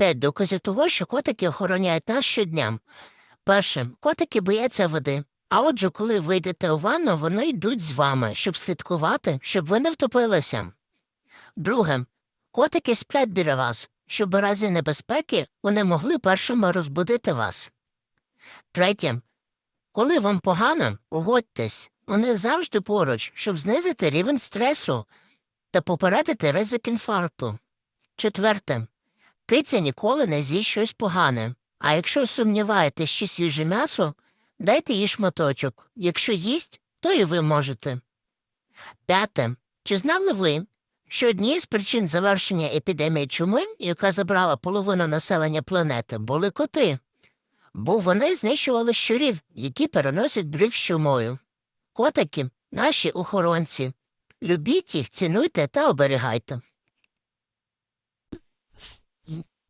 П'ять доказів того, що котики охороняють нас щодня. Перше, котики бояться води. А отже, коли ви йдете у ванну, вони йдуть з вами, щоб слідкувати, щоб ви не втопилися. Друге, котики сплять біля вас, щоб у разі небезпеки вони могли першими розбудити вас. Третє, коли вам погано, погодьтесь, вони завжди поруч, щоб знизити рівень стресу та попередити ризик інфаркту. Четверте, киця ніколи не з'їсть щось погане, а якщо сумніваєтесь, чи свіже м'ясо, дайте їй шматочок. Якщо їсть, то і ви можете. П'яте. Чи знали ви, що однією з причин завершення епідемії чуми, яка забрала половину населення планети, були коти? Бо вони знищували щурів, які переносять з чумою. Котики наші охоронці. Любіть їх, цінуйте та оберігайте.